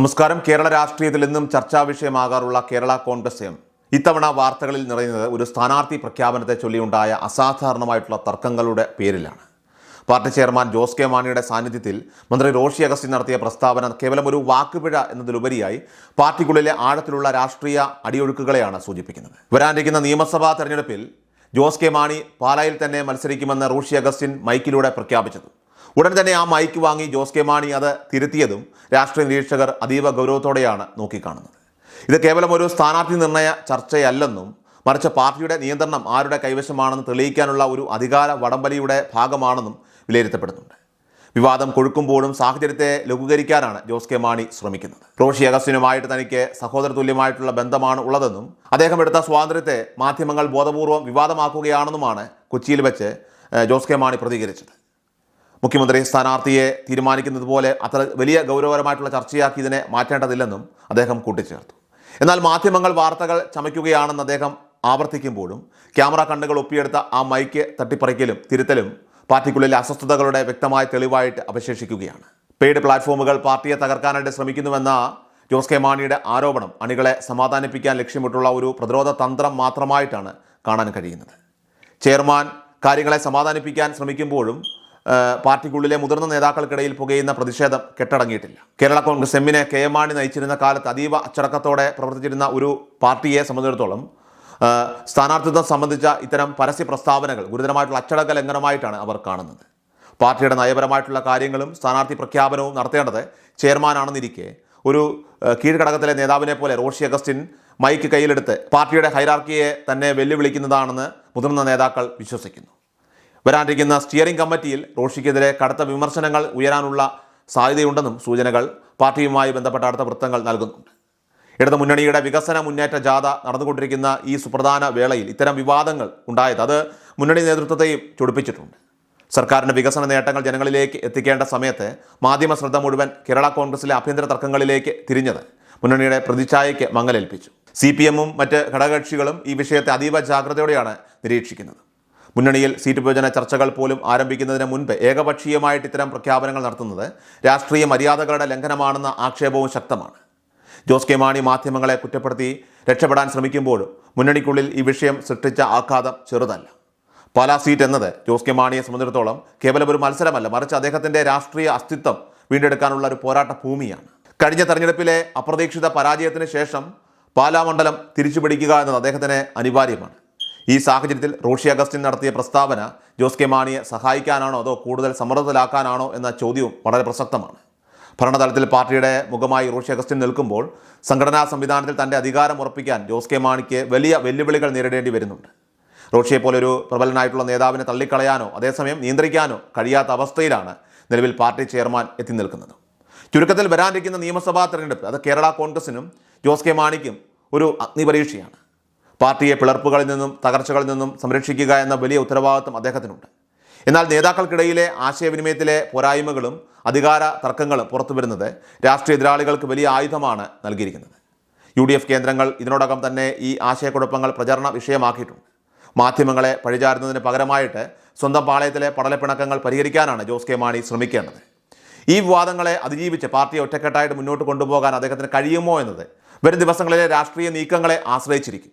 നമസ്കാരം. കേരള രാഷ്ട്രീയത്തിൽ നിന്നും ചർച്ചാ വിഷയമാകാറുള്ള കേരള കോൺഗ്രസ് എം. ഇത്തവണ വാർത്തകളിൽ നിറയുന്നത് ഒരു സ്ഥാനാർത്ഥി പ്രഖ്യാപനത്തെ ചൊല്ലിയുണ്ടായ അസാധാരണമായിട്ടുള്ള തർക്കങ്ങളുടെ പേരിലാണ്. പാർട്ടി ചെയർമാൻ ജോസ് കെ മാണിയുടെ സാന്നിധ്യത്തിൽ മന്ത്രി റോഷി അഗസ്റ്റിൻ നടത്തിയ പ്രസ്താവന കേവലം ഒരു വാക്കുപിഴ എന്നതിലുപരിയായി പാർട്ടിക്കുള്ളിലെ ആഴത്തിലുള്ള രാഷ്ട്രീയ അടിയൊഴുക്കുകളെയാണ് സൂചിപ്പിക്കുന്നത്. വരാനിരിക്കുന്ന നിയമസഭാ തെരഞ്ഞെടുപ്പിൽ ജോസ് കെ മാണി പാലായിൽ തന്നെ മത്സരിക്കുമെന്ന് റോഷി അഗസ്റ്റിൻ മൈക്കിലൂടെ പ്രഖ്യാപിച്ചത്. ഉടൻ തന്നെ ആ മൈക്ക് വാങ്ങി ജോസ് കെ മാണി അത് തിരുത്തിയതും രാഷ്ട്രീയ നിരീക്ഷകർ അതീവ ഗൗരവത്തോടെയാണ് നോക്കിക്കാണുന്നത്. ഇത് കേവലം ഒരു സ്ഥാനാർത്ഥി നിർണയ ചർച്ചയല്ലെന്നും മറിച്ച് പാർട്ടിയുടെ നിയന്ത്രണം ആരുടെ കൈവശമാണെന്ന് തെളിയിക്കാനുള്ള ഒരു അധികാര വടംവലിയുടെ ഭാഗമാണെന്നും വിലയിരുത്തപ്പെടുന്നുണ്ട്. വിവാദം കൊഴുക്കുമ്പോഴും സാഹചര്യത്തെ ലഘൂകരിക്കാനാണ് ജോസ് കെ മാണി ശ്രമിക്കുന്നത്. റോഷി അഗസ്റ്റിനുമായിട്ട് തനിക്ക് സഹോദര തുല്യമായിട്ടുള്ള ബന്ധമാണ് ഉള്ളതെന്നും അദ്ദേഹം എടുത്ത സ്വാതന്ത്ര്യത്തെ മാധ്യമങ്ങൾ ബോധപൂർവം വിവാദമാക്കുകയാണെന്നുമാണ് കൊച്ചിയിൽ വെച്ച് ജോസ് കെ മാണി പ്രതികരിച്ചത്. മുഖ്യമന്ത്രി സ്ഥാനാർത്ഥിയെ തീരുമാനിക്കുന്നത് പോലെ അത്ര വലിയ ഗൗരവപരമായിട്ടുള്ള ചർച്ചയാക്കി ഇതിനെ മാറ്റേണ്ടതില്ലെന്നും അദ്ദേഹം കൂട്ടിച്ചേർത്തു. എന്നാൽ മാധ്യമങ്ങൾ വാർത്തകൾ ചമയ്ക്കുകയാണെന്ന് അദ്ദേഹം ആവർത്തിക്കുമ്പോഴും ക്യാമറ കണ്ണുകൾ ഒപ്പിയെടുത്ത ആ മൈക്ക് തട്ടിപ്പറിക്കലും തിരുത്തലും പാർട്ടിക്കുള്ളിലെ അസ്വസ്ഥതകളുടെ വ്യക്തമായ തെളിവായിട്ട് അവശേഷിക്കുകയാണ്. പെയ്ഡ് പ്ലാറ്റ്ഫോമുകൾ പാർട്ടിയെ തകർക്കാനായിട്ട് ശ്രമിക്കുന്നുവെന്ന ജോസ് കെ മാണിയുടെ ആരോപണം അണികളെ സമാധാനിപ്പിക്കാൻ ലക്ഷ്യമിട്ടുള്ള ഒരു പ്രതിരോധ തന്ത്രം മാത്രമായിട്ടാണ് കാണാൻ കഴിയുന്നത്. ചെയർമാൻ കാര്യങ്ങളെ സമാധാനിപ്പിക്കാൻ ശ്രമിക്കുമ്പോഴും പാർട്ടിക്കുള്ളിലെ മുതിർന്ന നേതാക്കൾക്കിടയിൽ പുകയുന്ന പ്രതിഷേധം കെട്ടടങ്ങിയിട്ടില്ല. കേരള കോൺഗ്രസ് എമ്മിനെ കെ എം മാണി നയിച്ചിരുന്ന കാലത്ത് അതീവ അച്ചടക്കത്തോടെ പ്രവർത്തിച്ചിരുന്ന ഒരു പാർട്ടിയെ സംബന്ധിച്ചിടത്തോളം സ്ഥാനാർത്ഥിത്വം സംബന്ധിച്ച ഇത്തരം പരസ്യ പ്രസ്താവനകൾ ഗുരുതരമായിട്ടുള്ള അച്ചടക്ക ലംഘനമായിട്ടാണ് അവർ കാണുന്നത്. പാർട്ടിയുടെ നയപരമായിട്ടുള്ള കാര്യങ്ങളും സ്ഥാനാർത്ഥി പ്രഖ്യാപനവും നടത്തേണ്ടത് ചെയർമാനാണെന്നിരിക്കെ ഒരു കീഴ്ഘടകത്തിലെ നേതാവിനെ പോലെ റോഷി അഗസ്റ്റിൻ മൈക്ക് കയ്യിലെടുത്ത് പാർട്ടിയുടെ ഹൈറാർക്കിയെ തന്നെ വെല്ലുവിളിക്കുന്നതാണെന്ന് മുതിർന്ന നേതാക്കൾ വിശ്വസിക്കുന്നു. വരാനിരിക്കുന്ന സ്റ്റിയറിംഗ് കമ്മിറ്റിയിൽ റോഷിക്കെതിരെ കടുത്ത വിമർശനങ്ങൾ ഉയരാനുള്ള സാധ്യതയുണ്ടെന്നും സൂചനകൾ പാർട്ടിയുമായി ബന്ധപ്പെട്ട അടുത്ത വൃത്തങ്ങൾ നൽകുന്നുണ്ട് ഇടതു മുന്നണിയുടെ വികസന മുന്നേറ്റ ജാഥ നടന്നുകൊണ്ടിരിക്കുന്ന ഈ സുപ്രധാന വേളയിൽ ഇത്തരം വിവാദങ്ങൾ ഉണ്ടായത് അത് മുന്നണി നേതൃത്വത്തെയും ചൊടിപ്പിച്ചിട്ടുണ്ട്. സർക്കാരിന്റെ വികസന നേട്ടങ്ങൾ ജനങ്ങളിലേക്ക് എത്തിക്കേണ്ട സമയത്ത് മാധ്യമ ശ്രദ്ധ മുഴുവൻ കേരള കോൺഗ്രസിലെ ആഭ്യന്തര തർക്കങ്ങളിലേക്ക് തിരിഞ്ഞത് മുന്നണിയുടെ പ്രതിച്ഛായയ്ക്ക് മങ്ങലേൽപ്പിച്ചു. സി പി എമ്മും മറ്റ് ഘടകകക്ഷികളും ഈ വിഷയത്തെ അതീവ ജാഗ്രതയോടെയാണ് നിരീക്ഷിക്കുന്നത്. മുന്നണിയിൽ സീറ്റ് വിഭജന ചർച്ചകൾ പോലും ആരംഭിക്കുന്നതിന് മുൻപ് ഏകപക്ഷീയമായിട്ട് ഇത്തരം പ്രഖ്യാപനങ്ങൾ നടത്തുന്നത് രാഷ്ട്രീയ മര്യാദകളുടെ ലംഘനമാണെന്ന ആക്ഷേപവും ശക്തമാണ്. ജോസ് കെ മാണി മാധ്യമങ്ങളെ കുറ്റപ്പെടുത്തി രക്ഷപ്പെടാൻ ശ്രമിക്കുമ്പോഴും മുന്നണിക്കുള്ളിൽ ഈ വിഷയം സൃഷ്ടിച്ച ആഘാതം ചെറുതല്ല. പാലാ സീറ്റ് എന്നത് ജോസ് കെ മാണിയെ സംബന്ധിച്ചിടത്തോളം കേവലം ഒരു മത്സരമല്ല മറിച്ച് അദ്ദേഹത്തിന്റെ രാഷ്ട്രീയ അസ്തിത്വം വീണ്ടെടുക്കാനുള്ള ഒരു പോരാട്ട ഭൂമിയാണ്. കഴിഞ്ഞ തെരഞ്ഞെടുപ്പിലെ അപ്രതീക്ഷിത പരാജയത്തിന് ശേഷം പാലാ മണ്ഡലം തിരിച്ചുപിടിക്കുക എന്നത് അദ്ദേഹത്തിന് അനിവാര്യമാണ്. ഈ സാഹചര്യത്തിൽ റോഷി അഗസ്റ്റിൻ നടത്തിയ പ്രസ്താവന ജോസ് കെ മാണിയെ സഹായിക്കാനാണോ അതോ കൂടുതൽ സമ്മർദ്ദത്തിലാക്കാനാണോ എന്ന ചോദ്യവും വളരെ പ്രസക്തമാണ്. ഭരണതലത്തിൽ പാർട്ടിയുടെ മുഖമായി റോഷി അഗസ്റ്റിൻ നിൽക്കുമ്പോൾ സംഘടനാ സംവിധാനത്തിൽ തന്റെ അധികാരം ഉറപ്പിക്കാൻ ജോസ് കെ മാണിക്ക് വലിയ വെല്ലുവിളികൾ നേരിടേണ്ടി വരുന്നുണ്ട്. റോഷിയെ പോലൊരു പ്രബലനായിട്ടുള്ള നേതാവിനെ തള്ളിക്കളയാനോ അതേസമയം നിയന്ത്രിക്കാനോ കഴിയാത്ത അവസ്ഥയിലാണ് നിലവിൽ പാർട്ടി ചെയർമാൻ എത്തി നിൽക്കുന്നത്. ചുരുക്കത്തിൽ വരാനിരിക്കുന്ന നിയമസഭാ തെരഞ്ഞെടുപ്പ് അത് കേരള കോൺഗ്രസിനും ജോസ് കെ മാണിക്കും ഒരു അഗ്നിപരീക്ഷയാണ്. പാർട്ടിയെ പിളർപ്പുകളിൽ നിന്നും തകർച്ചകളിൽ നിന്നും സംരക്ഷിക്കുക എന്ന വലിയ ഉത്തരവാദിത്വം അദ്ദേഹത്തിനുണ്ട്. എന്നാൽ നേതാക്കൾക്കിടയിലെ ആശയവിനിമയത്തിലെ പോരായ്മകളും അധികാര തർക്കങ്ങളും പുറത്തു വരുന്നത് രാഷ്ട്രീയ എതിരാളികൾക്ക് വലിയ ആയുധമാണ് നൽകിയിരിക്കുന്നത്. യു ഡി എഫ് കേന്ദ്രങ്ങൾ ഇതിനോടകം തന്നെ ഈ ആശയക്കുഴപ്പങ്ങൾ പ്രചരണ വിഷയമാക്കിയിട്ടുണ്ട്. മാധ്യമങ്ങളെ പഴിചാരുന്നതിന് പകരമായിട്ട് സ്വന്തം പാളയത്തിലെ പടലപ്പിണക്കങ്ങൾ പരിഹരിക്കാനാണ് ജോസ് കെ മാണി ശ്രമിക്കേണ്ടത്. ഈ വിവാദങ്ങളെ അതിജീവിച്ച് പാർട്ടിയെ ഒറ്റക്കെട്ടായിട്ട് മുന്നോട്ട് കൊണ്ടുപോകാൻ അദ്ദേഹത്തിന് കഴിയുമോ എന്നത് വരും ദിവസങ്ങളിലെ രാഷ്ട്രീയ നീക്കങ്ങളെ ആശ്രയിച്ചിരിക്കും.